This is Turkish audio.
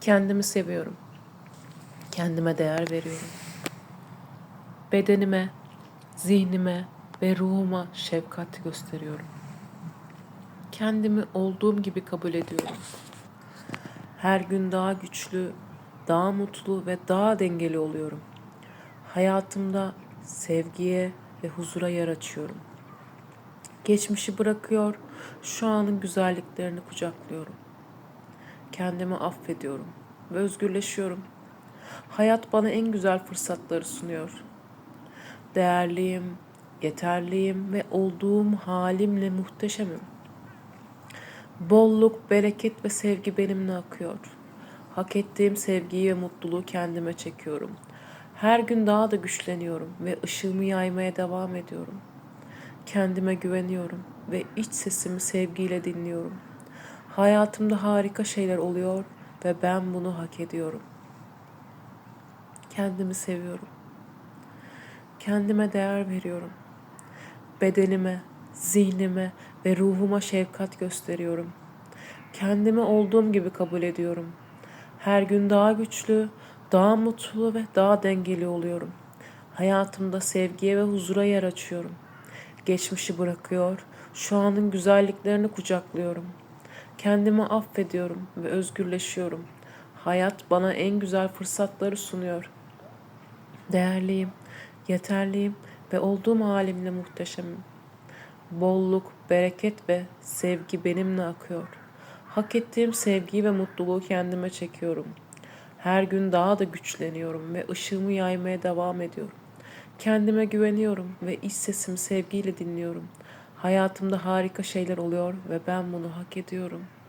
Kendimi seviyorum. Kendime değer veriyorum. Bedenime, zihnime ve ruhuma şefkat gösteriyorum. Kendimi olduğum gibi kabul ediyorum. Her gün daha güçlü, daha mutlu ve daha dengeli oluyorum. Hayatımda sevgiye ve huzura yer açıyorum. Geçmişi bırakıyor, şu anın güzelliklerini kucaklıyorum. Kendimi affediyorum ve özgürleşiyorum. Hayat bana en güzel fırsatları sunuyor. Değerliyim, yeterliyim ve olduğum halimle muhteşemim. Bolluk, bereket ve sevgi benimle akıyor. Hak ettiğim sevgiyi ve mutluluğu kendime çekiyorum. Her gün daha da güçleniyorum ve ışığımı yaymaya devam ediyorum. Kendime güveniyorum ve iç sesimi sevgiyle dinliyorum. Hayatımda harika şeyler oluyor ve ben bunu hak ediyorum. Kendimi seviyorum. Kendime değer veriyorum. Bedenime, zihnime ve ruhuma şefkat gösteriyorum. Kendimi olduğum gibi kabul ediyorum. Her gün daha güçlü, daha mutlu ve daha dengeli oluyorum. Hayatımda sevgiye ve huzura yer açıyorum. Geçmişi bırakıyor, şu anın güzelliklerini kucaklıyorum. Kendimi affediyorum ve özgürleşiyorum. Hayat bana en güzel fırsatları sunuyor. Değerliyim, yeterliyim ve olduğum halimle muhteşemim. Bolluk, bereket ve sevgi benimle akıyor. Hak ettiğim sevgiyi ve mutluluğu kendime çekiyorum. Her gün daha da güçleniyorum ve ışığımı yaymaya devam ediyorum. Kendime güveniyorum ve iç sesimi sevgiyle dinliyorum. Hayatımda harika şeyler oluyor ve ben bunu hak ediyorum.''